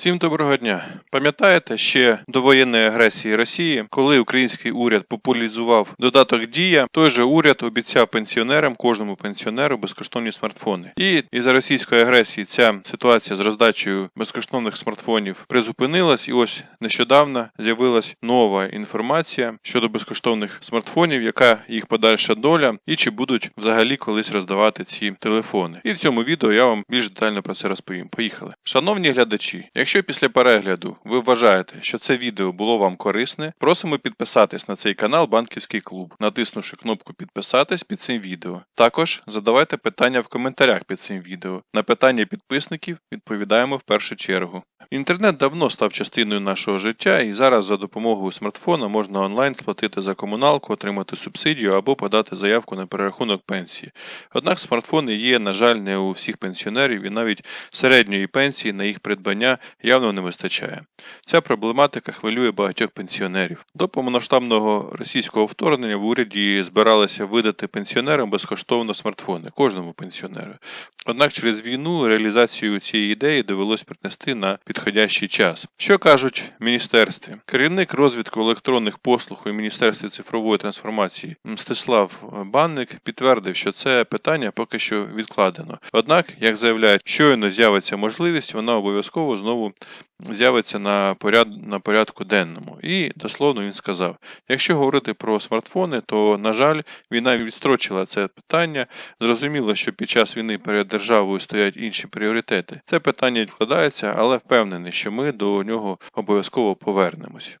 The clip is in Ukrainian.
Всім доброго дня. Пам'ятаєте ще до воєнної агресії Росії, коли український уряд популяризував додаток Дія, той же уряд обіцяв пенсіонерам, кожному пенсіонеру безкоштовні смартфони. І із-за російської агресії ця ситуація з роздачею безкоштовних смартфонів призупинилась, і ось нещодавно з'явилась нова інформація щодо безкоштовних смартфонів, яка їх подальша доля, і чи будуть взагалі колись роздавати ці телефони. І в цьому відео я вам більш детально про це розповім. Поїхали. Шановні глядачі, якщо після перегляду ви вважаєте, що це відео було вам корисне, просимо підписатись на цей канал Банківський клуб, натиснувши кнопку підписатись під цим відео. Також задавайте питання в коментарях під цим відео. На питання підписників відповідаємо в першу чергу. Інтернет давно став частиною нашого життя, і зараз за допомогою смартфона можна онлайн сплатити за комуналку, отримати субсидію або подати заявку на перерахунок пенсії. Однак смартфони є, на жаль, не у всіх пенсіонерів, і навіть середньої пенсії на їх придбання явно не вистачає. Ця проблематика хвилює багатьох пенсіонерів. До повномасштабного російського вторгнення в уряді збиралися видати пенсіонерам безкоштовно смартфони, кожному пенсіонеру. Однак через війну реалізацію цієї ідеї довелось принести на підходящий час. Що кажуть в міністерстві? Керівник розвідку електронних послуг у Міністерстві цифрової трансформації Мстислав Банник підтвердив, що це питання поки що відкладено. Однак, як заявляють, щойно з'явиться можливість, вона обов'язково знову з'явиться на, поряд... на порядку денному. І дословно він сказав: якщо говорити про смартфони, то на жаль, війна відстрочила це питання. Зрозуміло, що під час війни перед державою стоять інші пріоритети. Це питання відкладається, але впевнений, що ми до нього обов'язково повернемось.